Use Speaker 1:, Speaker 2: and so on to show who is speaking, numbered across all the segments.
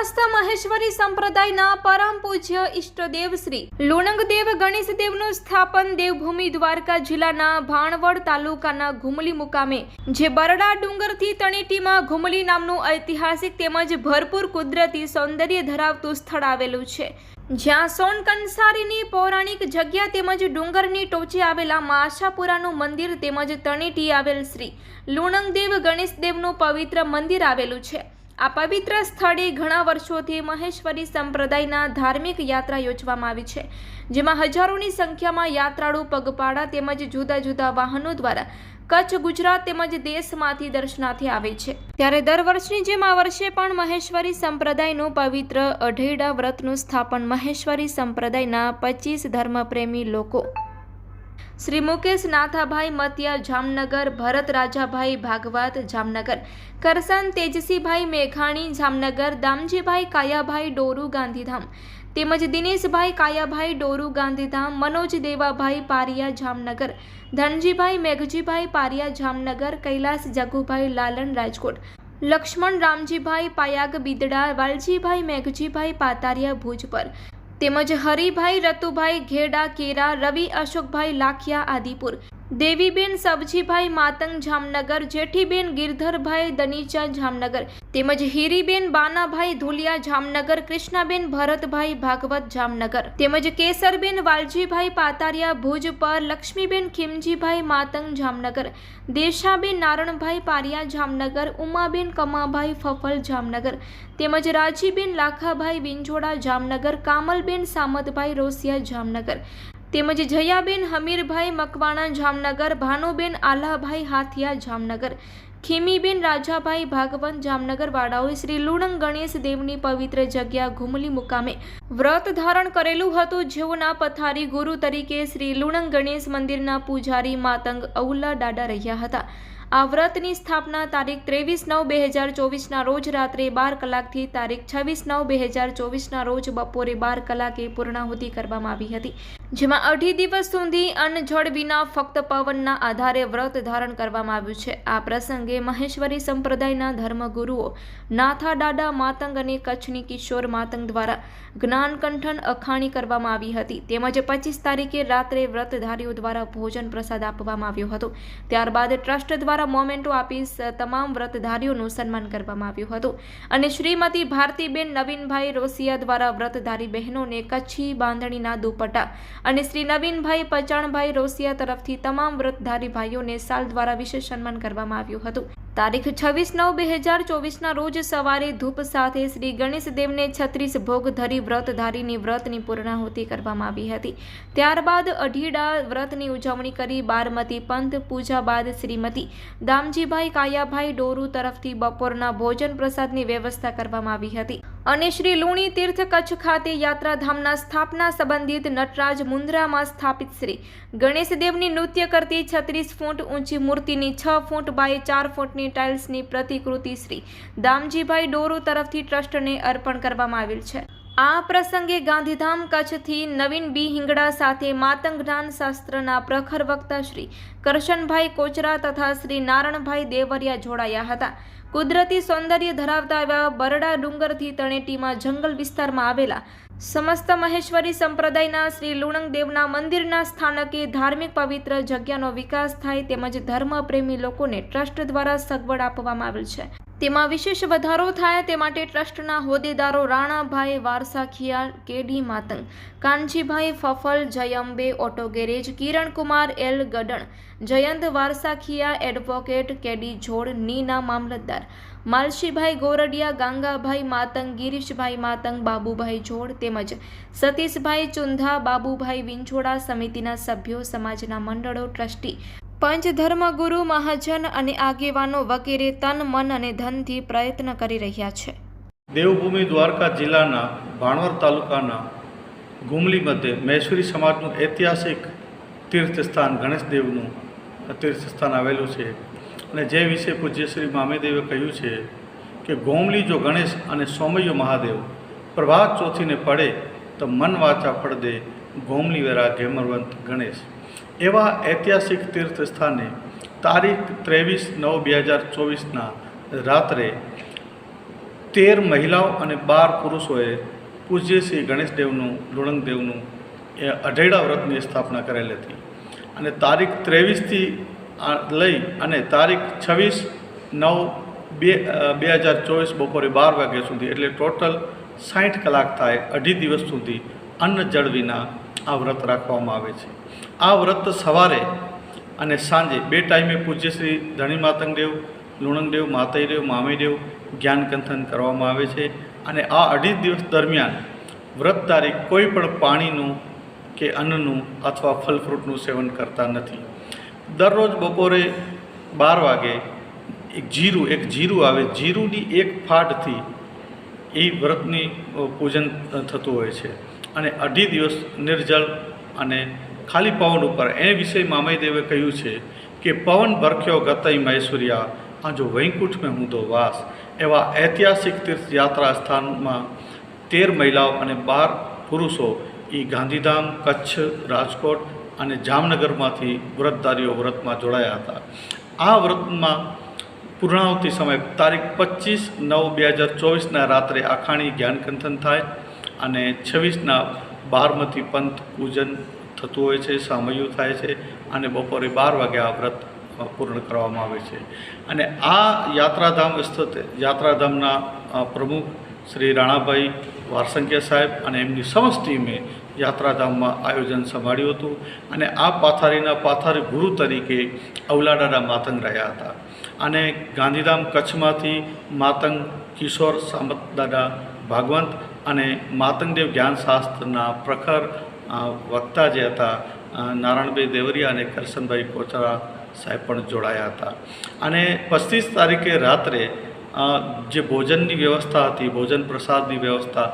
Speaker 1: સમસ્ત મહેશ્વરી સંપ્રદાયના પરમ પૂજ્ય ઈષ્ટદેવ શ્રી લુણંગદેવ ગણેશદેવનું સ્થાપન દેવભૂમિ દ્વારકા જિલ્લાના ભાણવડ તાલુકાના ઘુમલી મુકામે, જે બરડા ડુંગરથી તળેટીમાં ઘુમલી નામનું ઐતિહાસિક તેમજ ભરપૂર કુદરતી સૌંદર્ય ધરાવતું સ્થળ આવેલું છે. જ્યાં સોન કંસારીની પૌરાણિક જગ્યા તેમજ ડુંગરની ટોચે આવેલા મા આશાપુરાનું મંદિર તેમજ તણેટી આવેલ શ્રી લુણંગદેવ ગણેશદેવનું પવિત્ર મંદિર આવેલું છે. આ પવિત્ર સ્થળે ઘણા વર્ષોથી મહેશ્વરી સંપ્રદાયના ધાર્મિક યાત્રા યોજવામાં આવી છે, જેમાં હજારોની સંખ્યામાં યાત્રાળુ પગપાળા તેમજ જુદા જુદા વાહનો દ્વારા કચ્છ, ગુજરાત તેમજ દેશમાંથી દર્શનાર્થે આવે છે. ત્યારે દર વર્ષની જેમ આ વર્ષે પણ મહેશ્વરી સંપ્રદાયનું પવિત્ર અઢેડા વ્રતનું સ્થાપન મહેશ્વરી સંપ્રદાયના પચીસ ધર્મપ્રેમી લોકો શ્રી મુકેશ નાથાભાઈ મતિયા જામનગર, ભરત રાજાભાઈ ભાગવત જામનગર કરસન તેજસીભાઈ મેઘાણી જામનગર, દામજીભાઈ કાયાભાઈ ડોરુ ગાંધીધામ, તેમજ દિનેશભાઈ કાયાભાઈ ડોરુ ગાંધીધામ, મનોજ દેવાભાઈ પારિયા જામનગર, ધનજીભાઈ મેઘજીભાઈ પારિયા જામનગર, કૈલાસ જગુભાઈ લાલન રાજકોટ, લક્ષ્મણ રામજીભાઈ પાયાગ બિદડા, વાલજીભાઈ મેઘજીભાઈ પાતારિયા ભુજ પર તેમજ હરિભાઈ રતુભાઈ ઘેડા કેરા રવિ અશોકભાઈ લાખિયા આદિપુર. દેવીબેન સબજીભાઈ માતંગ જામનગર, જેઠીબેન ગિરધરભાઈ દનીચા જામનગર તેમજ હીરીબેન બાનાભાઈ ધુલિયા જામનગર, કૃષ્ણાબેન ભરતભાઈ ભાગવત જામનગર તેમજ કેસરબેન વાલજીભાઈ પાતારિયા ભુજ પર લક્ષ્મીબેન ખીમજીભાઈ માતંગ જામનગર, દેશાબેન નારણભાઈ પારિયા જામનગર, ઉમાબેન કમાભાઈ ફફલ જામનગર તેમજ રાજીબેન લાખાભાઈ વિંજોડા જામનગર, કામલબેન સામતભાઈ રોસિયા જામનગર તેમજ જયાબેન હમીરભાઈ મકવાણા જામનગર, ભાનુબેન આલાભાઈ હાથિયા જામનગર, ખીમીબેન રાજાભાઈ ભાગવંત જામનગર વાળાઓએ શ્રી લુણંગ ગણેશ દેવની પવિત્ર જગ્યા ઘુમલી મુકામે વ્રત ધારણ કરેલું હતું. જેઓના પથારી ગુરુ તરીકે શ્રી લુણંગ ગણેશ મંદિરના પૂજારી માતંગ અઉલા દાડા રહ્યા હતા. આ વ્રતની સ્થાપના તારીખ ત્રેવીસ નવ બે હજાર ચોવીસના રોજ રાત્રે બાર કલાકથી તારીખ છવ્વીસ નવ બે હજાર ચોવીસના રોજ બપોરે બાર કલાકે પૂર્ણાહુતિ કરવામાં આવી હતી. જેમાં અઢી દિવસ સુધી અન્નજળ વિના ફક્ત પવનના આધારે વ્રત ધારણ કરવામાં આવ્યું છે. આ પ્રસંગે મહેશ્વરી સંપ્રદાયના ધર્મગુરુઓ નાથા દાડા માતંગ અને કચ્છની કિશોર માતંગ દ્વારા જ્ઞાનકંઠન અખાણી કરવામાં આવી હતી. તેમજ પચીસ તારીખે રાત્રે વ્રતધારીઓ દ્વારા ભોજન પ્રસાદ આપવામાં આવ્યો હતો. ત્યારબાદ ટ્રસ્ટ દ્વારા મોમેન્ટો આપી તમામ વ્રતધારીઓનું સન્માન કરવામાં આવ્યું હતું. અને શ્રીમતી ભારતીબેન નવીનભાઈ રોસિયા દ્વારા વ્રતધારી બહેનોને કચ્છી બાંધણીના દુપટ્ટા અને શ્રી નવીનભાઈ પચાણભાઈ રોસિયા તરફથી તમામ વ્રતધારી ભાઈઓને સાલ દ્વારા વિશેષ સન્માન કરવામાં આવ્યું હતું. તારીખ છવ્વીસ નવ બે હજાર ચોવીસના રોજ સવારે ધૂપ સાથે શ્રી ગણેશ દેવને છત્રીસ ભોગ ધરી વ્રતધારીની વ્રતની પૂર્ણાહુતિ કરવામાં આવી હતી. ત્યારબાદ અઢીડા વ્રતની ઉજવણી કરી બારમતી પંથ પૂજા બાદ શ્રીમતી દામજીભાઈ કાયાભાઈ ડોરુ તરફથી બપોરના ભોજન પ્રસાદની વ્યવસ્થા કરવામાં આવી હતી. અને શ્રી લુણી તીર્થ કચ્છ ખાતે યાત્રાધામના સ્થાપના સંબંધિત નટરાજ મુન્દ્રામાં સ્થાપિત શ્રી ગણેશદેવની નૃત્ય કરતી છત્રીસ ફૂટ ઊંચી મૂર્તિની છ ફૂટ બાય ચાર ફૂટની ટાઇલ્સની પ્રતિકૃતિ શ્રી દામજીભાઈ ડોરુ તરફથી ટ્રસ્ટને અર્પણ કરવામાં આવેલ છે. આ પ્રસંગે ગાંધીધામ કચ્છથી નવીન બી હિંગડા સાથે માતંગ જ્ઞાન શાસ્ત્રના પ્રખર વક્તા શ્રી કરશનભાઈ કોચરા તથા શ્રી નારણભાઈ દેવરિયા જોડાયા હતા. કુદરતી સૌંદર્ય ધરાવતા એવા બરડા ડુંગરથી તળેટીમાં જંગલ વિસ્તારમાં આવેલા સમસ્ત મહેશ્વરી સંપ્રદાયના શ્રી લુણંગદેવના મંદિરના સ્થાનકે ધાર્મિક પવિત્ર જગ્યાનો વિકાસ થાય તેમજ ધર્મપ્રેમી લોકોને ટ્રસ્ટ દ્વારા સગવડ આપવામાં આવેલ છે. તેમાં વિશેષ વધારો થાય તે માટે ટ્રસ્ટના હોદ્દેદારો Ranabhai Varsakhiya, K D Matang, Kanjibhai Fafal, Jayambe auto garage, Kirankumar L Gadan, Jayant Varsakhiya advocate, K D Jod, Nina મામલતદાર, માલશીભાઈ ગોરડિયા, ગાંગાભાઈ માતંગ, ગિરીશભાઈ માતંગ, બાબુભાઈ જોડ તેમજ સતીશભાઈ ચુંધા, બાબુભાઈ વિંછોડા સમિતિના સભ્યો, સમાજના મંડળો, ટ્રસ્ટી પંચ ધર્મગુરુ મહાજન અને આગેવાનો વગેરે તન, મન અને ધનથી પ્રયત્ન કરી રહ્યા છે.
Speaker 2: દેવભૂમિ દ્વારકા જિલ્લાના ભાણવર તાલુકાના ગુમલી મધ્યે મૈસુરી સમાજનું ઐતિહાસિક તીર્થસ્થાન ગણેશદેવનું તીર્થસ્થાન આવેલું છે. અને જે વિશે પૂજ્ય શ્રી મામેદેવે કહ્યું છે કે ગોમલી જો ગણેશ અને સોમૈયો મહાદેવ પ્રભાત ચોથીને પડે તો મન વાચા પડદે ગોમલી વેરા ઘેમરવંત ગણેશ. એવા ઐતિહાસિક તીર્થસ્થાને તારીખ ત્રેવીસ નવ બે હજાર ચોવીસના રાત્રે તેર મહિલાઓ અને બાર પુરુષોએ પૂજ્ય શ્રી ગણેશદેવનું લુણંગદેવનું એ અઢેડા વ્રતની સ્થાપના કરેલી હતી. અને તારીખ ત્રેવીસથી લઈ અને તારીખ છવ્વીસ નવ બે બે હજાર ચોવીસ બપોરે બાર વાગ્યા સુધી એટલે ટોટલ સાઠ કલાક થાય અઢી દિવસ સુધી અન્ન જળ વિના આ વ્રત રાખવામાં આવે છે. આ વ્રત સવારે અને સાંજે બે ટાઈમે પૂજ્ય શ્રી ધણી માતંગદેવ લુણંગદેવ, માતૈદેવ, મામીદેવ જ્ઞાનકંથન કરવામાં આવે છે અને આ અઢી દિવસ દરમિયાન વ્રતધારી કોઈ પણ પાણીનું કે અન્નનું અથવા ફલ ફ્રૂટનું સેવન કરતા નથી. દરરોજ બપોરે બાર વાગે એક જીરું એક જીરું આવે. જીરુંની એક ફાટથી એ વ્રતની પૂજન થતું હોય છે. અને અઢી દિવસ નિર્જળ અને ખાલી પવન ઉપર. એ વિશે મામયદેવે કહ્યું છે કે, પવન ભરખ્યો ગતઈ મૈસુર્યા આ જો વૈકુંઠ મેં હું તો વાસ. એવા ઐતિહાસિક તીર્થયાત્રા સ્થાનમાં તેર મહિલાઓ અને બાર પુરુષો એ ગાંધીધામ, કચ્છ, રાજકોટ અને જામનગરમાંથી વ્રતધારીઓ વ્રતમાં જોડાયા હતા. આ વ્રતમાં પૂર્ણાવતી સમય તારીખ પચીસ નવ બે હજાર ચોવીસના રાત્રે આખાણી જ્ઞાનકંથન થાય અને છવ્વીસના બારમતી પંથ પૂજન થતું હોય છે, સામયું થાય છે અને બપોરે બાર વાગે આ વ્રત પૂર્ણ કરવામાં આવે છે. અને આ યાત્રાધામ સ્થિત યાત્રાધામના પ્રમુખ શ્રી રાણાભાઈ વારસંકિયા સાહેબ અને એમની સમસ્ત ટીમે યાત્રાધામમાં આયોજન સંભાળ્યું હતું અને આ પાથારીના પાથારી ગુરુ તરીકે અવલાડાના માતંગ રહ્યા હતા. અને ગાંધીધામ કચ્છમાંથી માતંગ કિશોર સામત દાદા ભાગવંત અને માતંગદેવ જ્ઞાનશાસ્ત્રના પ્રખર વક્તા જે હતા નારાયણભાઈ દેવરિયા અને કરશનભાઈ કોચરા સાહેબ પણ જોડાયા હતા. અને પચીસ તારીખે રાત્રે જે ભોજનની વ્યવસ્થા હતી, ભોજન પ્રસાદની વ્યવસ્થા,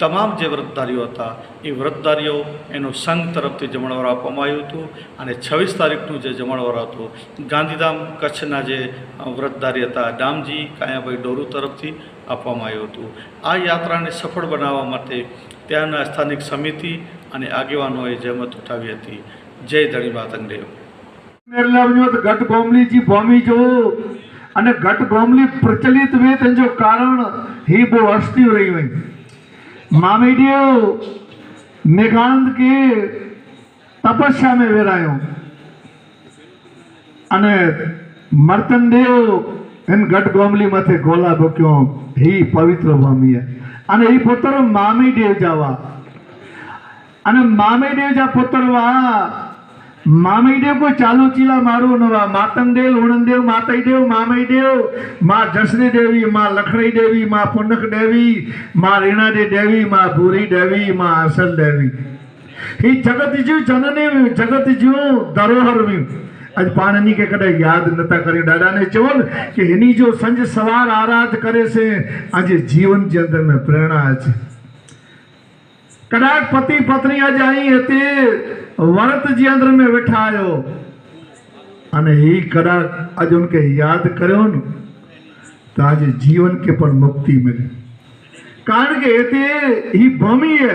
Speaker 2: તમામ જે વ્રતધારીઓ હતા, એ વ્રતધારીઓ એનું સંઘ તરફથી જમણવાર આપવામાં આવ્યું હતું અને છવ્વીસ તારીખનું જે જમણવાર હતું, ગાંધીધામ કચ્છના જે વ્રતધારી હતા, ડામજી કાયાભાઈ ડોરુ તરફથી આપવામાં આવ્યું હતું. આ યાત્રાને સફળ બનાવવા માટે ત્યાંના સ્થાનિક સમિતિ અને આગેવાનોએ જહેમત ઉઠાવી હતી. જય ધણી માતંગદેવ
Speaker 3: મેરલાવ્યો તો ઘટ ગોમલી ભૂમિ જો. અને ઘટ ગોમલી પ્રચલિત વે તેજો કારણ ही બહુ હસ્તી રહી હોય. મામેડિયો મેઘાનંદ કે તપસ્યા में વેરાયો. અને મર્તનદેવ એમ ગટ ગોમલી માથે ગોલા ભક્યો હી પવિત્ર ભૂમિએ. અને એ પુત્ર મામી દેવજાવા. અને મામી દેવજા પુત્રવા મામઈદેવ કોઈ ચાલુ ચીલા મારું નવા માતંગદેવ ઉણંદેવ માતઈદેવ મામઈદેવમાં જસરી દેવી, માં લખડી દેવી, માં પુનક દેવી, માં રીણાદી દેવી, માં ભૂરી દેવી, માં અસલ દેવી. હી જગત જીવ જનની જગત જીવ ધરોહર વી આજ પાણની કે કદાચ યાદ નતા કરે. દાદાને ચવન કે એની જો સંજ સવાર આરાધ કરે છે, આજે જીવન જે અંદરમાં પ્રેરણા છે. કદાચ પતિ પત્ની આજે અહીં હતી, વરત જે અંદર મેં બેઠાયો અને એ કદાચ આજે ઉનકે યાદ કર્યો ને, તો આજે જીવન કે પણ મુક્તિ મળે. કારણ કે એ તે, એ ભમી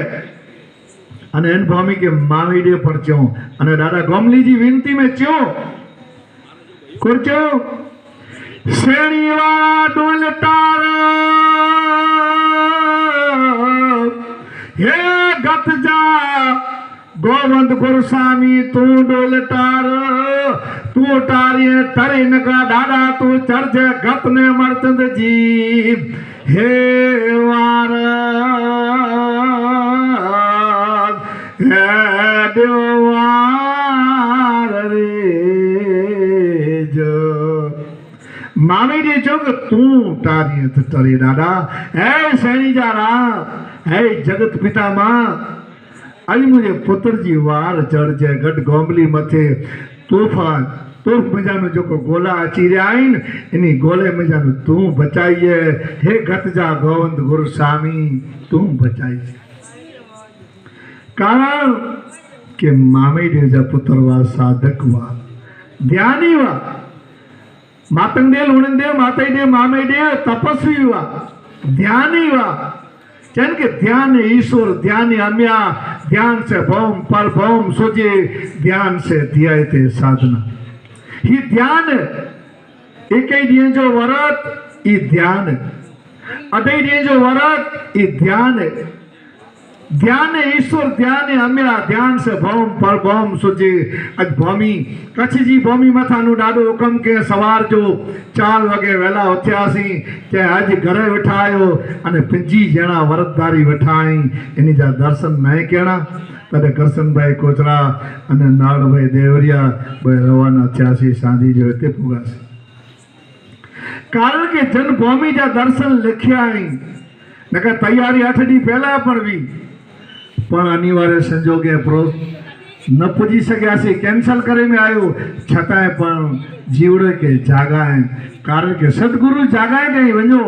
Speaker 3: અને એન ભૌમિકે માવીડે પર ચો. અને દાદા ગોમલીજી વિનતી મેં ચ્યો કુરચો શેણીવા ડોલટાર હે ગત જા ગોવંદ ગુરુસ્વામી તું ડોલટાર તું તારીએ તરી નકા દાદા, તું ચરજે ગત ને મર્તંદજી હે વાર. હે દેવાર મામી જે છો કે તું તારી તારી દાદા. હે સૈની જારા હે જગત પિતામાં આજે મુજે પુત્રજી વાર ચડજે ગઢ ગોમલી મથે તોફાન, તોફ મજાનો જોકો ગોલા ચીર્યા આવીને એની ગોલે મજાનું તું બચાવીએ હે ગતજા ગોવંદ ગુરુ સ્વામી, તું બચાવીએ કારણ કે મામી દેવજા પુત્રવા સાધકવા, ધ્યાનીવા ಮಾತಂದೇಲ್ ಉಣಂದೇವ್ ಮಾತಾಯ್ದೇವ್ ಮಾಮೈಡೇವ್ ತಪಸ್ವಿ ಇವ ಧ್ಯಾನಿ ಇವ જેમ કે ધ્યાન ઈશ્વર, ધ્યાન અમ્યા ધ્યાન છે ભૌમ, પર ભૌમ સુધી ધ્યાન છે, ધ્યાય તે સાધના. ઈ ધ્યાન એકે દિયે જો વરત? ઈ ધ્યાન. અઢે દિયે જો વરત? ઈ ધ્યાન. ધ્યાન ઈશ્વર, ધ્યાન અમેરા ધ્યાન છે. ભૌમ પર ભૌમ, સુજી અજ ભૌમી. કચ્છજી ભૌમી માથાનું ડાડો હુકમ કે સવાર જો ચાર વાગે વહેલા ઉથ્યાસી કે આજ ઘરે વેઠાયો અને પંજી જણા વરતદારી વેઠાણી એની જા દર્શન નહીં કેણા. ત્યારે કરશનભાઈ કોચરા અને નારણભાઈ દેવરિયા બે રવાના થયા છે સાંધી જો તે ફુગાશે. કારણ કે જન્મભૂમિ જા દર્શન લખ્યા નહીં નકર તૈયારી આઠ દી પહેલા પણ વી. પણ અનિવાર્ય સંજોગે ન પૂજી શક્યાસી કેન્સલ કરીને આવ્યું. છતાંય પણ જીવડે કે જાગાય. કારણ કે સદગુરુ જાગાય નહીં વञो